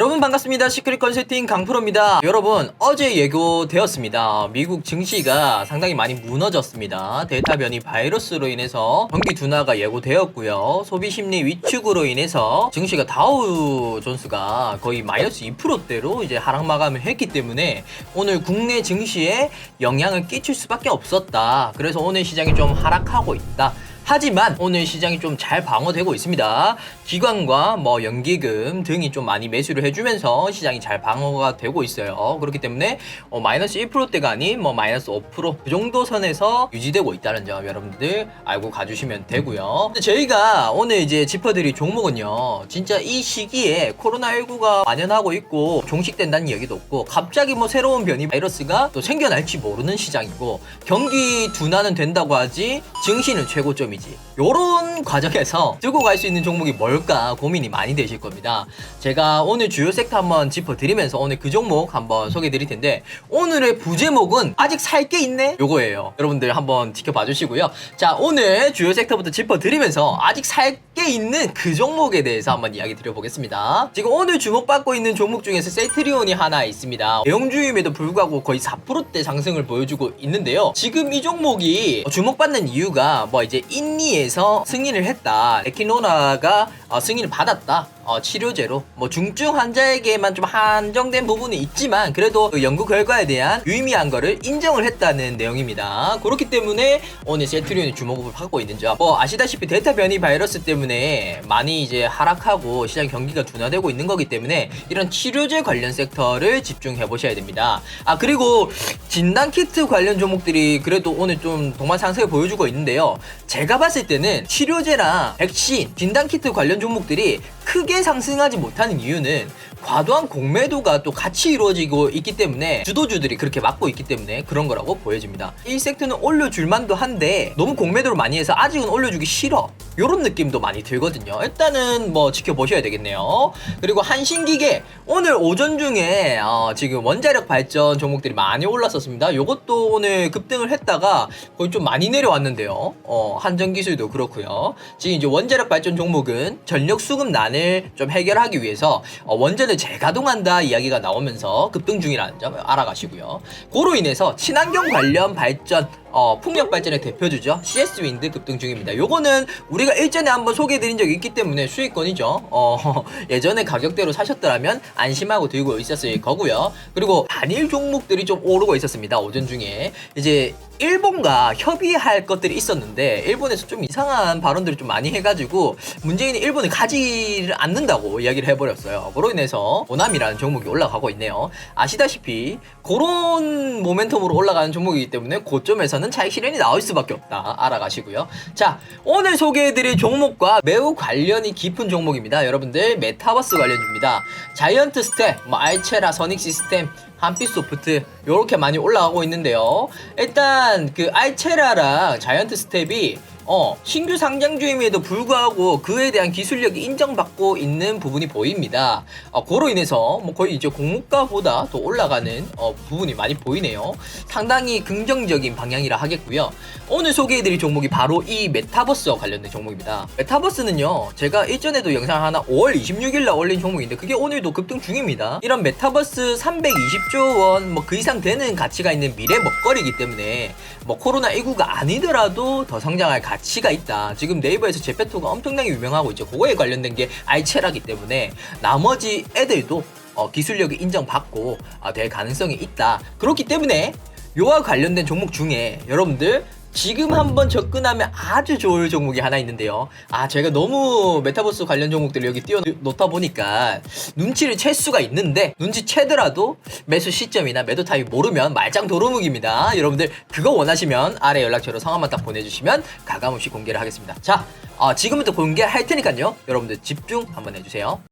여러분 반갑습니다. 시크릿 컨설팅 강프로입니다. 여러분 어제 예고되었습니다. 미국 증시가 상당히 많이 무너졌습니다. 델타 변이 바이러스로 인해서 경기 둔화가 예고되었고요. 소비 심리 위축으로 인해서 증시가 다우 존스가 거의 마이너스 2%대로 이제 하락 마감을 했기 때문에 오늘 국내 증시에 영향을 끼칠 수밖에 없었다. 그래서 오늘 시장이 좀 하락하고 있다. 하지만 오늘 시장이 좀 잘 방어되고 있습니다. 기관과 뭐 연기금 등이 좀 많이 매수를 해주면서 시장이 잘 방어가 되고 있어요. 그렇기 때문에 어, 마이너스 1%대가 아닌 뭐 마이너스 5%그 정도 선에서 유지되고 있다는 점 여러분들 알고 가주시면 되고요. 저희가 오늘 이제 짚어드릴 종목은요. 진짜 이 시기에 코로나19가 만연하고 있고 종식된다는 얘기도 없고 갑자기 뭐 새로운 변이 바이러스가 또 생겨날지 모르는 시장이고 경기 둔화는 된다고 하지 증시는 최고점이 지. 요런 과정에서 들고 갈 수 있는 종목이 뭘까 고민이 많이 되실 겁니다. 제가 오늘 주요 섹터 한번 짚어드리면서 오늘 그 종목 한번 소개해 드릴 텐데 오늘의 부제목은 아직 살 게 있네? 요거예요. 여러분들 한번 지켜봐 주시고요. 자, 오늘 주요 섹터부터 짚어드리면서 아직 살 게 있는 그 종목에 대해서 한번 이야기 드려보겠습니다. 지금 오늘 주목받고 있는 종목 중에서 셀트리온이 하나 있습니다. 대형주임에도 불구하고 거의 4%대 상승을 보여주고 있는데요. 지금 이 종목이 주목받는 이유가 뭐 이제 인 니에서 승인을 했다. 에키노나가 어, 승인을 받았다. 어, 치료제로 뭐 중증 환자에게만 좀 한정된 부분은 있지만 그래도 그 연구 결과에 대한 유의미한 거를 인정을 했다는 내용입니다. 그렇기 때문에 오늘 셀트리온이 주목을 받고 있는 점. 뭐 아시다시피 델타 변이 바이러스 때문에 많이 이제 하락하고 시장 경기가 둔화되고 있는 거기 때문에 이런 치료제 관련 섹터를 집중해 보셔야 됩니다. 아 그리고 진단 키트 관련 종목들이 그래도 오늘 좀 동반 상승을 보여주고 있는데요. 제가 봤을 때는 치료제랑 백신, 진단 키트 관련 종목들이 크게 상승하지 못하는 이유는 과도한 공매도가 또 같이 이루어지고 있기 때문에 주도주들이 그렇게 막고 있기 때문에 그런 거라고 보여집니다. 이 섹터는 올려줄 만도 한데 너무 공매도를 많이 해서 아직은 올려주기 싫어. 요런 느낌도 많이 들거든요. 일단은 뭐 지켜보셔야 되겠네요. 그리고 한신기계 오늘 오전 중에 어, 지금 원자력 발전 종목들이 많이 올랐었습니다. 요것도 오늘 급등을 했다가 거의 좀 많이 내려왔는데요. 어, 한전기술도 그렇고요. 지금 이제 원자력 발전 종목은 전력 수급 난을 좀 해결하기 위해서 어, 원전을 재가동한다 이야기가 나오면서 급등 중이라는 점 알아가시고요. 그로 인해서 친환경 관련 발전 어, 풍력 발전의 대표주죠. CS 윈드 급등 중입니다. 요거는 우리가 일전에 한번 소개해드린 적이 있기 때문에 수익권이죠. 어, 예전에 가격대로 사셨더라면 안심하고 들고 있었을 거고요. 그리고 단일 종목들이 좀 오르고 있었습니다. 오전 중에. 이제 일본과 협의할 것들이 있었는데 일본에서 좀 이상한 발언들을 좀 많이 해가지고 문재인이 일본을 가지를 않는다고 이야기를 해버렸어요. 그로 인해서 오남이라는 종목이 올라가고 있네요. 아시다시피 그런 모멘텀으로 올라가는 종목이기 때문에 고점에서 는 차익 실현이 나올 수밖에 없다. 알아가시고요. 자 오늘 소개해드릴 종목과 매우 관련이 깊은 종목입니다. 여러분들 메타버스 관련주입니다. 자이언트 스텝, 뭐 알체라, 선익 시스템 한빛 소프트 요렇게 많이 올라가고 있는데요. 일단 그 알체라랑 자이언트 스텝이 어, 신규 상장 주임에도 불구하고 그에 대한 기술력이 인정받고 있는 부분이 보입니다. 어, 그로 인해서 뭐 거의 이제 공모가보다 더 올라가는 어, 부분이 많이 보이네요. 상당히 긍정적인 방향이라 하겠고요. 오늘 소개해드릴 종목이 바로 이 메타버스와 관련된 종목입니다. 메타버스는요, 제가 일전에도 영상 하나 5월 26일 날 올린 종목인데 그게 오늘도 급등 중입니다. 이런 메타버스 320조 원 뭐 그 이상 되는 가치가 있는 미래 먹거리이기 때문에 뭐 코로나19가 아니더라도 더 성장할 가치 가 있다. 지금 네이버에서 제페토가 엄청나게 유명하고 있죠. 그거에 관련된 게 알체라기 때문에 나머지 애들도 어, 기술력이 인정받고 어, 될 가능성이 있다. 그렇기 때문에 요와 관련된 종목 중에 여러분들 지금 한번 접근하면 아주 좋을 종목이 하나 있는데요. 아, 제가 너무 메타버스 관련 종목들을 여기 띄워 놓다 보니까 눈치를 챌 수가 있는데 눈치 채더라도 매수 시점이나 매도 타입 모르면 말짱 도루묵입니다. 여러분들 그거 원하시면 아래 연락처로 성함만 딱 보내주시면 가감없이 공개를 하겠습니다. 자, 어, 지금부터 공개할 테니까요. 여러분들 집중 한번 해주세요.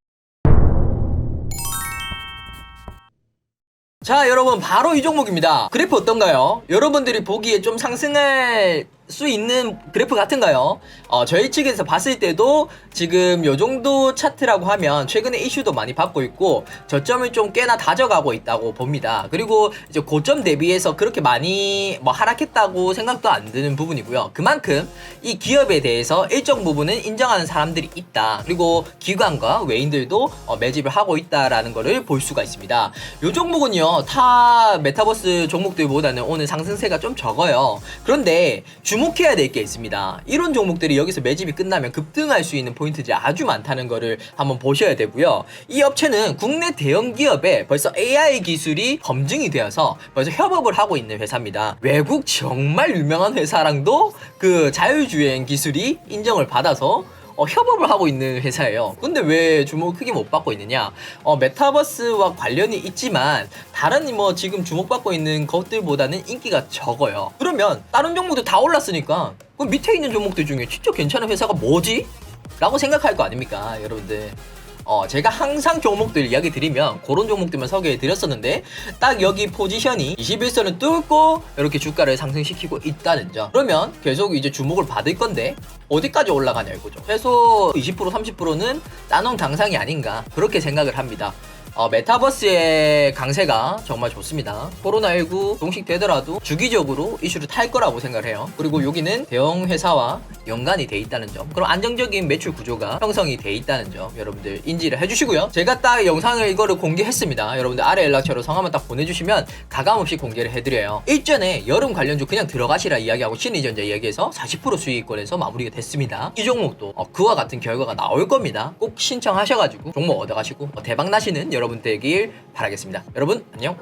자 여러분 바로 이 종목입니다 그래프 어떤가요? 여러분들이 보기에 좀 상승할 수 있는 그래프 같은가요? 어, 저희 측에서 봤을 때도 지금 요 정도 차트라고 하면 최근에 이슈도 많이 받고 있고 저점을 좀 꽤나 다져가고 있다고 봅니다. 그리고 이제 고점 대비해서 그렇게 많이 뭐 하락했다고 생각도 안 드는 부분이고요. 그만큼 이 기업에 대해서 일정 부분은 인정하는 사람들이 있다. 그리고 기관과 외인들도 어, 매집을 하고 있다라는 거를 볼 수가 있습니다. 요 종목은요, 타 메타버스 종목들보다는 오늘 상승세가 좀 적어요. 그런데 주 목해야 될 게 있습니다. 이런 종목들이 여기서 매집이 끝나면 급등할 수 있는 포인트들이 아주 많다는 거를 한번 보셔야 되고요. 이 업체는 국내 대형 기업에 벌써 AI 기술이 검증이 되어서 벌써 협업을 하고 있는 회사입니다. 외국 정말 유명한 회사랑도 그 자율주행 기술이 인정을 받아서 어, 협업을 하고 있는 회사예요. 근데 왜 주목을 크게 못 받고 있느냐? 어, 메타버스와 관련이 있지만 다른 뭐 지금 주목받고 있는 것들보다는 인기가 적어요. 그러면 다른 종목도 다 올랐으니까 그 밑에 있는 종목들 중에 진짜 괜찮은 회사가 뭐지? 라고 생각할 거 아닙니까, 여러분들? 어, 제가 항상 종목들 이야기 드리면 그런 종목들만 소개해 드렸었는데 딱 여기 포지션이 21선을 뚫고 이렇게 주가를 상승시키고 있다는 점. 그러면 계속 이제 주목을 받을 건데 어디까지 올라가냐 이거죠. 최소 20% 30%는 따놓은 당상이 아닌가 그렇게 생각을 합니다. 어, 메타버스의 강세가 정말 좋습니다. 코로나19 종식되더라도 주기적으로 이슈를 탈 거라고 생각을 해요. 그리고 여기는 대형 회사와 연관이 돼 있다는 점. 그럼 안정적인 매출 구조가 형성이 돼 있다는 점 여러분들 인지를 해주시고요. 제가 딱 영상을 이거를 공개했습니다. 여러분들 아래 연락처로 성함을 딱 보내주시면 가감 없이 공개를 해드려요. 일전에 여름 관련주 그냥 들어가시라 이야기하고 신의전자 이야기해서 40% 수익권에서 마무리가 됐습니다. 이 종목도 어, 그와 같은 결과가 나올 겁니다. 꼭 신청하셔가지고 종목 얻어가시고 어, 대박 나시는 여러분 되길 바라겠습니다. 여러분 안녕.